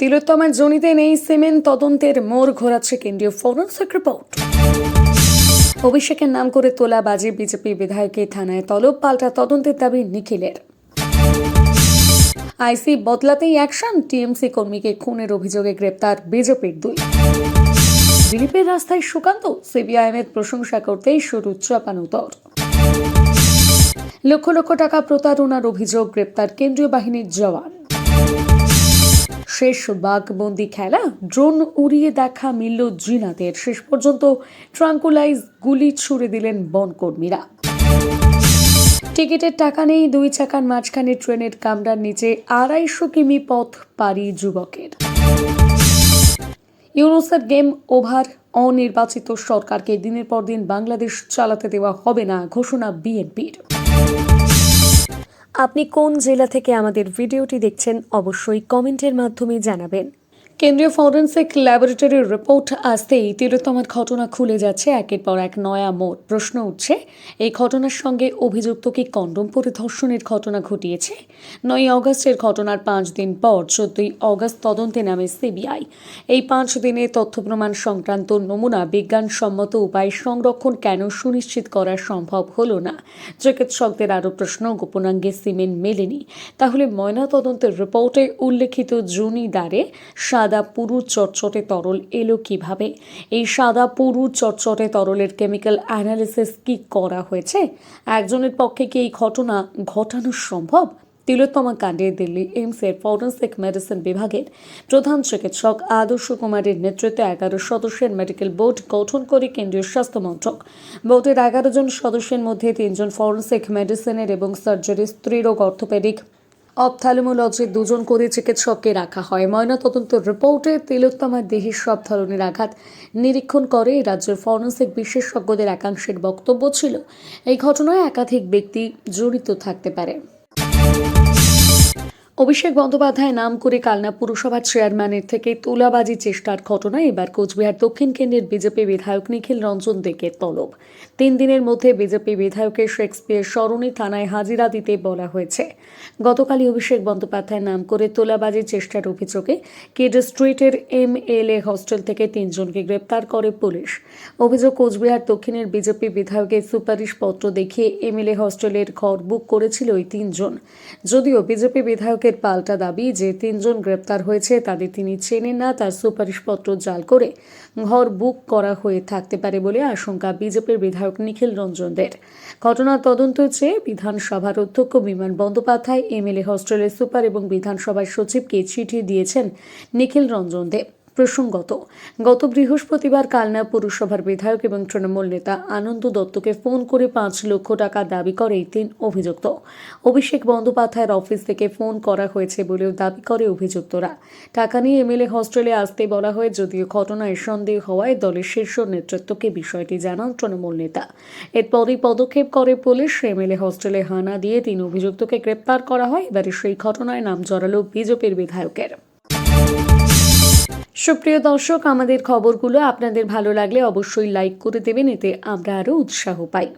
তিলোত্তমার জনিতে নেই সিমেন্ট, তদন্তের মোড় ঘোরাচ্ছে কেন্দ্রীয় ফরেন্সিক রিপোর্ট। অভিষেকের নাম করে তোলা বাজে বিজেপি বিধায়কের থানায় তলব, পাল্টা তদন্তের দাবি নিখিলের। আইসি বদলাতেই অ্যাকশন, টিএমসি কর্মীকে খুনের অভিযোগে গ্রেপ্তার বিজেপির দুই। দিলীপের রাস্তায় সুকান্ত, সিবিআইএমের প্রশংসা করতেই শুরু চাপানুতর লক্ষ লক্ষ টাকা প্রতারণার অভিযোগ, গ্রেপ্তার কেন্দ্রীয় বাহিনীর জওয়ান। শেষ বাঘবন্দি খেলা। ড্রোন উড়িয়ে দেখা মিলল জিনাদের। শেষ পর্যন্ত ট্রাঙ্কুলাইজ গুলি ছুড়ে দিলেন বনকর্মীরা। টিকিটের টাকা নেই, দুই চাকার মাঝখানে ট্রেনের কামরার নিচে আড়াইশো কিমি পথ পাড়ি যুবকের। ইউনুসের গেম ওভার, অনির্বাচিত সরকারকে দিনের পর দিন বাংলাদেশ চালাতে দেওয়া হবে না, ঘোষণা বিএনপির। আপনি কোন জেলা থেকে আমাদের ভিডিওটি দেখছেন অবশ্যই কমেন্টের মাধ্যমে জানাবেন। কেন্দ্রীয় ফরেন্সিক ল্যাবরেটরির রিপোর্ট আসতেই তিলোত্তমার ঘটনা খুলে যাচ্ছে। একের পর এক নয়া মোড়। প্রশ্ন উঠছে, এই ঘটনার সঙ্গে অভিযুক্ত কি কন্ডম পরে ধর্ষণের ঘটনা ঘটিয়েছে? নয় অগস্টের ঘটনার পাঁচ দিন পর চোদ্দই অগস্ট তদন্তে নামে সিবিআই। এই পাঁচ দিনে তথ্য প্রমাণ সংক্রান্ত নমুনা বিজ্ঞানসম্মত উপায় সংরক্ষণ কেন সুনিশ্চিত করা সম্ভব হলো না? চিকিৎসকদের আরও প্রশ্ন, গোপনাঙ্গে সিমেন্ট মেলেনি। তাহলে ময়নাতদন্তের রিপোর্টে উল্লেখিত জুনি দ্বারে সাদা পুরু চটচটে তরল এলো কীভাবে? এই সাদা পুরু চটচটে তরলের কেমিক্যাল অ্যানালিসিস কি করা হয়েছে? একজনের পক্ষে কি এই ঘটনা ঘটানো সম্ভব? তিলোত্তমা কাণ্ডে দিল্লি এইমসের ফরেন্সিক মেডিসিন বিভাগের প্রধান চিকিৎসক আদর্শ কুমারের নেতৃত্বে এগারো সদস্যের মেডিকেল বোর্ড গঠন করে কেন্দ্রীয় স্বাস্থ্য মন্ত্রক। বোর্ডের এগারো জন সদস্যের মধ্যে তিনজন ফরেন্সিক মেডিসিনের এবং সার্জারি স্ত্রীরোগ অর্থোপেডিক অপথ্যালমোলজির দুজন করে চিকিৎসককে রাখা হয়। ময়নাতদন্ত রিপোর্টে তিলোত্তমার দেহের সব ধরনের আঘাত নিরীক্ষণ করে রাজ্যের ফরেন্সিক বিশেষজ্ঞদের একাংশের বক্তব্য ছিল, এই ঘটনায় একাধিক ব্যক্তি জড়িত থাকতে পারে। অভিষেক বন্দ্যোপাধ্যায় নাম করে কালনা পুরসভার চেয়ারম্যানের থেকে তোলাবাজি চেষ্টার ঘটনায় এবার কোচবিহার দক্ষিণ কেন্দ্রের বিজেপি বিধায়ক নিখিল রঞ্জন দেকে তলব। তিন দিনের মধ্যে বিজেপি বিধায়কের শেক্সপিয়ার সরণি থানায় হাজিরা দিতে বলা হয়েছে। গতকালই অভিষেক বন্দ্যোপাধ্যায় নাম করে তোলাবাজি চেষ্টার অভিযোগে কিড স্ট্রিটের এম এল এ হস্টেল থেকে তিনজনকে গ্রেপ্তার করে পুলিশ। অভিযোগ কোচবিহার দক্ষিণের বিজেপি বিধায়কের সুপারিশ পত্র দেখিয়ে এমএলএ হস্টেলের ঘর বুক করেছিল ওই তিনজন। যদিও বিজেপি বিধায়কের পাল্টা দাবি যে তিনজন গ্রেপ্তার হয়েছে, তাদের তিনি চেনেন না। তার সুপারিশপত্র জাল করে ঘর বুক করা হয়ে থাকতে পারে বলে আশঙ্কা বিজেপির বিধায়ক নিখিল রঞ্জনদের। ঘটনার তদন্ত চেয়ে বিধানসভার অধ্যক্ষ বিমান বন্দ্যোপাধ্যায়, এমএলএ হস্টেলের সুপার এবং বিধানসভার সচিবকে চিঠি দিয়েছেন নিখিল রঞ্জন দেব প্রসঙ্গত, গত বৃহস্পতিবার কালনা পুরসভার বিধায়ক এবং তৃণমূল নেতা আনন্দ দত্তকে ফোন করে পাঁচ লক্ষ টাকা দাবি করে এই তিন অভিযুক্ত। অভিষেক বন্দ্যোপাধ্যায়ের অফিস থেকে ফোন করা হয়েছে বলেও দাবি করে অভিযুক্তরা। টাকা নিয়ে এমএলএ হস্টেলে আসতে বলা হয়, যদিও ঘটনায় সন্দেহ হওয়ায় দলের শীর্ষ নেতৃত্বকে বিষয়টি জানান তৃণমূল নেতা। এরপরই পদক্ষেপ করে পুলিশ, এমএলএ হস্টেলে হানা দিয়ে তিন অভিযুক্তকে গ্রেপ্তার করা হয়। এবারে সেই ঘটনায় নাম জড়ালো বিজেপির বিধায়কের। সুপ্রিয় দর্শক, আমাদের খবরগুলো আপনাদের ভালো লাগলে অবশ্যই লাইক করে দেবেন, এতে আমরা আরও উৎসাহ পাই।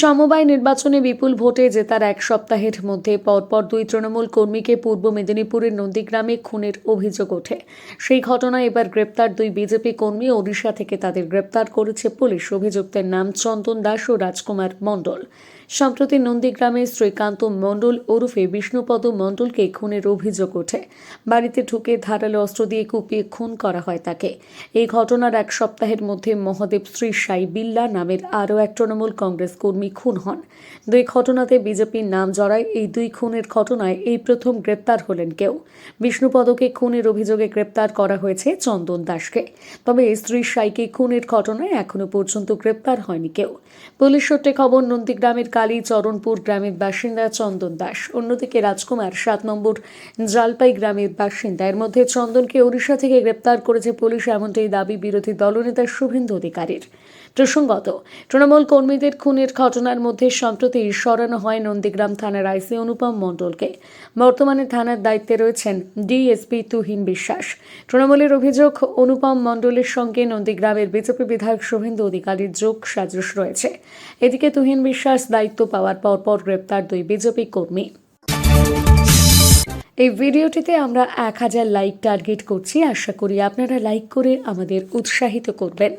সমবায় নির্বাচনে বিপুল ভোটে জেতার এক সপ্তাহের মধ্যে পরপর দুই তৃণমূল কর্মীকে পূর্ব মেদিনীপুরের নন্দীগ্রামে খুনের অভিযোগ ওঠে। সেই ঘটনায় এবার গ্রেপ্তার দুই বিজেপি কর্মী ওড়িশা থেকে তাদের গ্রেপ্তার করেছে পুলিশ। অভিযুক্তের নাম চন্দন দাস ও রাজকুমার মণ্ডল। সম্প্রতি নন্দীগ্রামে শ্রীকান্ত মণ্ডল ওরফে বিষ্ণুপদ মণ্ডলকে খুনের অভিযোগ ওঠে। বাড়িতে ঢুকে ধারালো অস্ত্র দিয়ে কুপিয়ে খুন করা হয় তাকে। এই ঘটনার এক সপ্তাহের মধ্যে মহাদেব শ্রী সাই বিল্লা নামের আরও এক তৃণমূল কংগ্রেস কর্মী খুন হন। দুই ঘটনাতে বিজেপির নাম জড়ায়। এই দুই খুনের ঘটনায় এই প্রথম গ্রেপ্তার হলেন কেউ। বিষ্ণুপদকে খুনের অভিযোগে গ্রেপ্তার করা হয়েছে চন্দন দাসকে। তবে স্ত্রী সাইকে খুনের ঘটনায় এখনও পর্যন্ত গ্রেপ্তার হয়নি কেউ। পুলিশ সূত্রে খবর, নন্দীগ্রামের কালী চরণপুর গ্রামের বাসিন্দা চন্দন দাস। অন্যদিকে রাজকুমার সাত নম্বর জালপাই গ্রামের বাসিন্দা। এর মধ্যে চন্দনকে ওড়িশা থেকে গ্রেপ্তার করেছে পুলিশ, এমনটাই দাবি বিরোধী দলনেতা শুভেন্দু অধিকারীর। প্রসঙ্গত, তৃণমূল কর্মীদের খুনের ঘটনার মধ্যে সম্প্রতি সরানো হয় নন্দীগ্রাম থানার আইসি অনুপম মণ্ডলকে। বর্তমানে থানার দায়িত্বে রয়েছেন ডিএসপি তুহিন বিশ্বাস। তৃণমূলের অভিযোগ, অনুপম মণ্ডলের সঙ্গে নন্দীগ্রামের বিজেপি বিধায়ক শুভেন্দু অধিকারীর যোগ সাজস রয়েছে। এদিকে তুহিন বিশ্বাস দায়িত্ব পাওয়ার পর পর গ্রেপ্তার দুই বিজেপি কর্মী। এই ভিডিওটিতে আমরা এক হাজার লাইক টার্গেট করছি। আশা করি আপনারা লাইক করে আমাদের উৎসাহিত করবেন।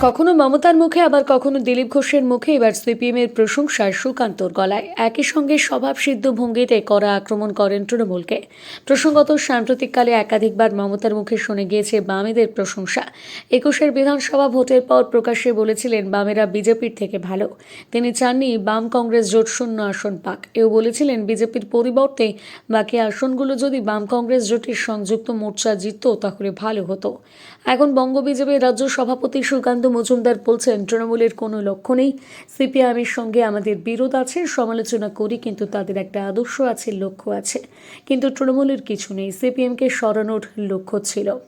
কখনো মমতার মুখে, আবার কখনো দিলীপ ঘোষের মুখে, এবার সিপিএম এর প্রশংসা সুকান্তর গলায়। একই সঙ্গে স্বভাবসিদ্ধ ভঙ্গিতে করা আক্রমণ করেন তৃণমূলকে। প্রসঙ্গত, সাম্প্রতিককালে একাধিকবার মমতার মুখে শুনে গিয়েছে বামেদের প্রশংসা। একুশের বিধানসভা ভোটের পর প্রকাশ্যে বলেছিলেন, বামেরা বিজেপির থেকে ভালো। তিনি চাননি, বাম কংগ্রেস জোট শূন্য আসন পাক। এও বলেছিলেন, বিজেপির পরিবর্তে বাকি আসনগুলো যদি বাম কংগ্রেস জোটের সংযুক্ত মোর্চা জিতত, তাহলে ভালো হতো। এখন বঙ্গ বিজেপির রাজ্য সভাপতি সুকান্ত মজুমদার বলছেন, তৃণমূলের কোনো লক্ষ্য নেই। সিপিআইএমের সঙ্গে আমাদের বিরোধ আছে, সমালোচনা করি, কিন্তু তাদের একটা আদর্শ আছে, লক্ষ্য আছে। কিন্তু তৃণমূলের কিছু নেই। সিপিএমকে সরানোর লক্ষ্য ছিল।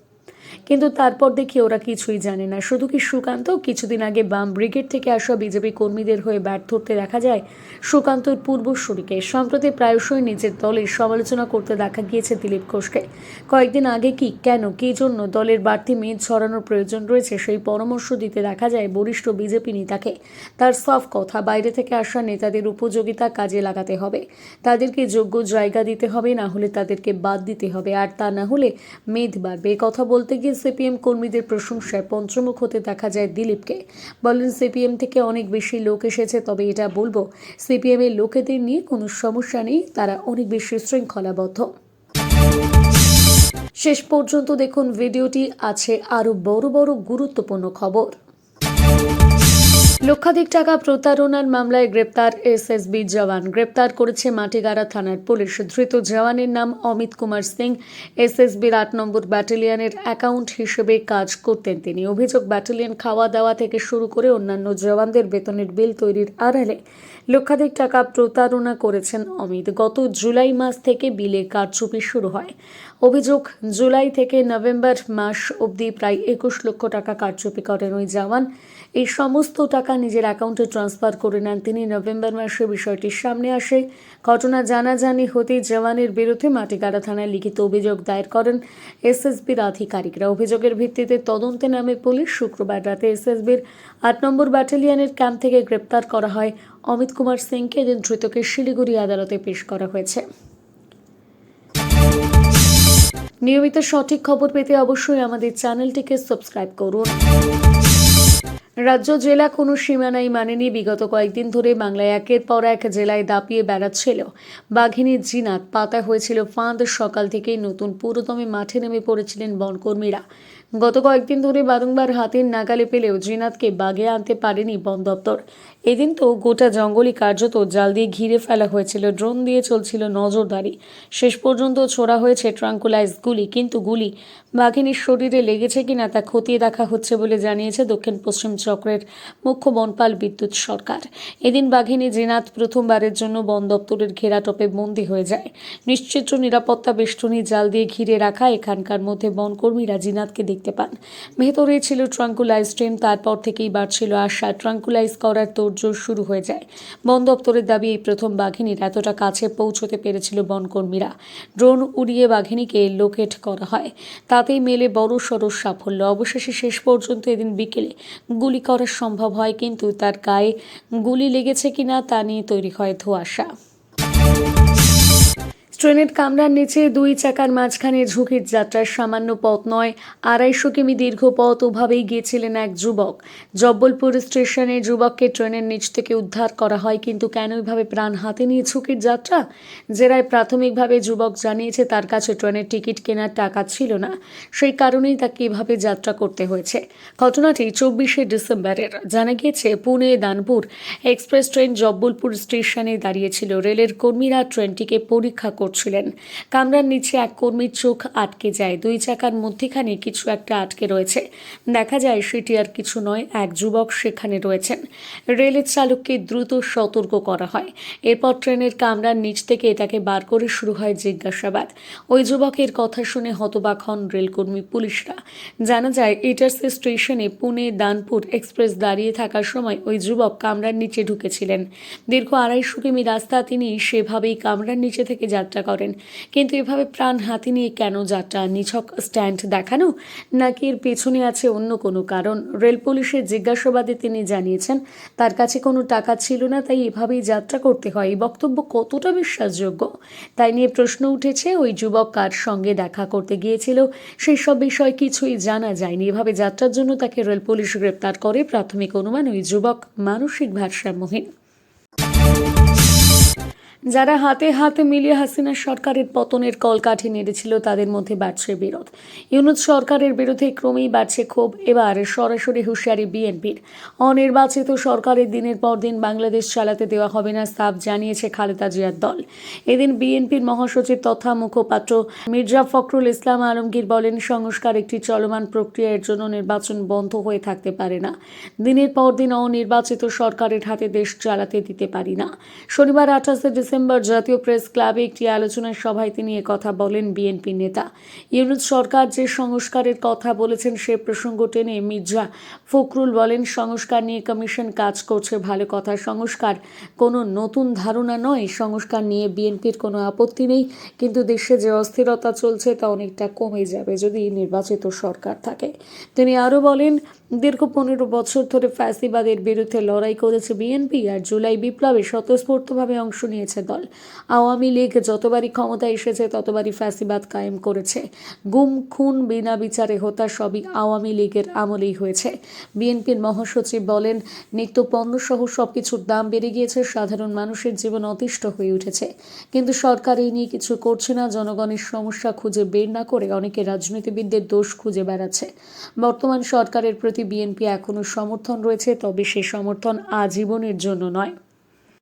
কিন্তু তারপর দেখি ওরা কিছুই জানে না। শুধু কি সুকান্ত? কিছুদিন আগে বাম ব্রিগেড থেকে আসা বিজেপি কর্মীদের হয়ে ব্যাট ধরতে দেখা যায়, সুকান্তর পূর্বসূরিকে সম্প্রতি প্রায়শই নিজের দলের সমালোচনা করতে দেখা গিয়েছে দিলীপ ঘোষকে। কয়েকদিন আগে কি, কেন, কী জন্য দলের বাড়তি মেদ ছড়ানোর প্রয়োজন রয়েছে সেই পরামর্শ দিতে দেখা যায় বরিষ্ঠ বিজেপি নেতাকে। তার সফ কথা, বাইরে থেকে আসা নেতাদের উপযোগিতা কাজে লাগাতে হবে। তাদেরকে যোগ্য জায়গা দিতে হবে, না হলে তাদেরকে বাদ দিতে হবে। আর তা না হলে মেদ বাড়বে। কথা বলতে গিয়ে সিপিএম কর্মীদের প্রশংসায় পঞ্চমুখ হতে দেখা যায় দিলীপকে। বলেন, সিপিএম থেকে অনেক বেশি লোক এসেছে, তবে এটা বলব, সিপিএম এর লোকেদের নিয়ে কোনো সমস্যা নেই, তারা অনেক বেশি শৃঙ্খলাবদ্ধ। শেষ পর্যন্ত দেখুন, ভিডিওটি আছে আরও বড় বড় গুরুত্বপূর্ণ খবর। লক্ষাধিক টাকা প্রতারণার মামলায় গ্রেপ্তার এসএসবি জওয়ান। গ্রেপ্তার করেছে মাটিগাড়া থানার পুলিশ। ধৃত জওয়ানের নাম অমিত কুমার সিং। এসএসবির আট নম্বর ব্যাটালিয়ানের অ্যাকাউন্ট হিসেবে কাজ করতেন তিনি। অভিযোগ, ব্যাটালিয়ান খাওয়া দাওয়া থেকে শুরু করে অন্যান্য জওয়ানদের বেতনের বিল তৈরির আড়ালে লক্ষাধিক টাকা প্রতারণা করেছেন অমিত। গত জুলাই মাস থেকে বিলে কারচুপি শুরু হয়। অভিযোগ, জুলাই থেকে নভেম্বর মাস অবধি প্রায় একুশ লক্ষ টাকা কারচুপি করেন ওই জওয়ান। এই সমস্ত টাকা নিজের অ্যাকাউন্টে ট্রান্সফার করে নেন। তিনি নভেম্বর মাসে বিষয়টির সামনে আসে। ঘটনা জানাজানি হতেই জওয়ানের বিরুদ্ধে মাটিগাড়া থানায় লিখিত অভিযোগ দায়ের করেন এসএসবির আধিকারিকরা। অভিযোগের ভিত্তিতে তদন্তে নামে পুলিশ শুক্রবার রাতে এসএসবির আট নম্বর ব্যাটালিয়নের ক্যাম্প থেকে গ্রেপ্তার করা হয় অমিত কুমার সিংকে এদিন ধৃতকে শিলিগুড়ি আদালতে পেশ করা হয়েছে। নিয়মিত সঠিক খবর পেতে অবশ্যই আমাদের চ্যানেলটিকে সাবস্ক্রাইব করুন। রাজ্য জেলা কোনো সীমানাই মানেনি। বিগত কয়েকদিন ধরে বাংলায় একের পর এক জেলায় দাপিয়ে বেড়াচ্ছিল। বাঘিনীর জিনাত পাতা হয়েছিল ফাঁদ। সকাল থেকেই নতুন পুরোদমে মাঠে নেমে পড়েছিলেন বনকর্মীরা। গত কয়েকদিন ধরে বারংবার হাতের নাগালে পেলেও জিনাতকে বাগে আনতে পারেনি বন দপ্তর। এদিন তো গোটা জঙ্গলই কার্যত জাল দিয়ে ঘিরে ফেলা হয়েছিল। ড্রোন দিয়ে চলছিল নজরদারি। শেষ পর্যন্ত ছোড়া হয়েছে ট্রাঙ্কুলাইজ গুলি, কিন্তু গুলি বাঘিনীর শরীরে লেগেছে কিনা তা খতিয়ে দেখা হচ্ছে বলে জানিয়েছে দক্ষিণ পশ্চিম চক্রের মুখ্য বনপাল বিদ্যুৎ সরকার। এদিন বাঘিনী জিনাত প্রথমবারের জন্য বন দপ্তরের ঘেরাটপে বন্দী হয়ে যায়। নিশ্চিত্র নিরাপত্তা বেষ্টনী জাল দিয়ে ঘিরে রাখা এখানকার মধ্যে বনকর্মীরা জিনাতকে দেখতে পান। ভেতরে ছিল ট্রাঙ্কুলাইজ ট্রেন তারপর থেকেই বাড়ছিল আশা। ট্রাঙ্কুলাইজ করার তোড়জোড় শুরু হয়ে যায়। বন দপ্তরের দাবি, এই প্রথম বাঘিনীর এতটা কাছে পৌঁছতে পেরেছিল বনকর্মীরা। ড্রোন উড়িয়ে বাঘিনীকে লোকেট করা হয়। তাতেই মেলে বড় সড় সাফল্য। অবশেষে শেষ পর্যন্ত এদিন বিকেলে গুলি করা সম্ভব হয়, কিন্তু তার গায়ে গুলি লেগেছে কিনা তা নিয়ে তৈরি হয় ধোঁয়াশা। ট্রেনের কামরার নিচে দুই চাকার মাঝখানে ঝুঁকির যাত্রার সামান্য পথ নয়, আড়াইশো কিমি দীর্ঘ পথ ওভাবেই গিয়েছিলেন এক যুবক। জব্বলপুর স্টেশনে যুবককে ট্রেনের নিচ থেকে উদ্ধার করা হয়, কিন্তু কেন এভাবে প্রাণ হাতে নিয়ে ঝুঁকির যাত্রা? জেরায় প্রাথমিকভাবে যুবক জানিয়েছে, তার কাছে ট্রেনের টিকিট কেনার টাকা ছিল না, সেই কারণেই তাকে এভাবে যাত্রা করতে হয়েছে। ঘটনাটি চব্বিশে ডিসেম্বরের, জানা গিয়েছে, পুনে দানপুর এক্সপ্রেস ট্রেন জব্বলপুর স্টেশনে দাঁড়িয়েছিল। রেলের কর্মীরা ট্রেনটিকে পরীক্ষা করছিলেন। কামরার নিচে এক কর্মীর চোখ আটকে যায়। দুই চাকার মধ্যেখানে কিছু একটা আটকে রয়েছে। দেখা যায় সেটি আর কিছু নয়, এক যুবক সেখানে রয়েছেন। রেলের চালককে দ্রুত সতর্ক করা হয়। এরপর ট্রেনের কামরার নিচ থেকে এটাকে বার করে শুরু হয় জিজ্ঞাসাবাদ। ওই যুবকের কথা শুনে হতবাক হন রেলকর্মী পুলিশরা। জানা যায়, ইটার্সি স্টেশনে পুনে দানপুর এক্সপ্রেস দাঁড়িয়ে থাকার সময় ওই যুবক কামরার নিচে ঢুকেছিলেন। দীর্ঘ আড়াইশো কিমি রাস্তা তিনি সেভাবেই কামরার নিচে থেকে যাত্রা যাত্রা করেন। কিন্তু এভাবে প্রাণ হাতে নিয়ে কেন যাত্রা, নিছক স্ট্যান্ড দেখানো, নাকি এর পেছনে আছে অন্য কোনো কারণ? রেল পুলিশের জিজ্ঞাসাবাদে তিনি জানিয়েছেন, তার কাছে কোনো টাকা ছিল না, তাই এভাবেই যাত্রা করতে হয়। এই বক্তব্য কতটা বিশ্বাসযোগ্য? তাই নিয়ে প্রশ্ন উঠেছে, ওই যুবক কার সঙ্গে দেখা করতে গিয়েছিল? সেই সব বিষয় কিছুই জানা যায়নি। এভাবে যাত্রার জন্য তাকে রেল পুলিশ গ্রেপ্তার করে প্রাথমিক অনুমান ওই যুবক মানসিক ভারসাম্যহীন। যারা হাতে হাতে মিলিয়ে হাসিনা সরকারের পতনের কলকাঠি নেড়েছিল, তাদের মধ্যে বাড়ছে বিরোধ। ইউনুস সরকারের বিরুদ্ধে ক্রমেই বাড়ছে ক্ষোভ। এবার সরাসরি হুঁশিয়ারি বিএনপির। অনির্বাচিত সরকারের দিনের পর দিন বাংলাদেশ চালাতে দেওয়া হবে না, সাফ জানিয়েছে খালেদা জিয়ার দল। এদিন বিএনপির মহাসচিব তথা মুখপাত্র মির্জা ফখরুল ইসলাম আলমগীর বলেন, সংস্কার একটি চলমান প্রক্রিয়া এর জন্য নির্বাচন বন্ধ হয়ে থাকতে পারে না। দিনের পর দিন অনির্বাচিত সরকারের হাতে দেশ চালাতে দিতে পারি না। শনিবার আঠাশে ডিসেম্বর জাতীয় প্রেস ক্লাবে একটি আলোচনা সভায় তিনি কথা বলেন বিএনপি নেতা। ইউনুস সরকার যে সংস্কারের কথা বলেছেন সে প্রসঙ্গ টেনে মির্জা ফখরুল বলেন, সংস্কার নিয়ে কমিশন কাজ করছে ভালো কথা। সংস্কার কোনো নতুন ধারণা নয়। সংস্কার নিয়ে বিএনপির কোনো আপত্তি নেই। কিন্তু দেশে যে অস্থিরতা চলছে তা অনেকটা কমে যাবে যদি নির্বাচিত সরকার থাকে। তিনি আরও বলেন, দীর্ঘ পনেরো বছর ধরে ফ্যাসিবাদের বিরুদ্ধে লড়াই করেছে বিএনপি আর জুলাই বিপ্লবে স্বতঃস্ফূর্তভাবে অংশ নিয়েছে দল। আওয়ামী লীগ যতবারই ক্ষমতায় এসেছে, ততবারই ফ্যাসিবাদ কায়েম করেছে। গুম, খুন, বিনা বিচারে হতা সবই আওয়ামী লীগের আমলেই হয়েছে। বিএনপির মহাসচিব বলেন, নিত্য পণ্যসহ সব কিছুর দাম বেড়ে গিয়েছে, সাধারণ মানুষের জীবন অতিষ্ঠ হয়ে উঠেছে। কিন্তু সরকার এই নিয়ে কিছু করছে না, জনগণের সমস্যা খুঁজে বের না করে অনেকে রাজনীতিবিদদের দোষ খুঁজে বেড়াচ্ছে। বর্তমান সরকারের প্রতি বিএনপি এখনও সমর্থন রয়েছে, তবে সে সমর্থন আজীবনের জন্য নয়।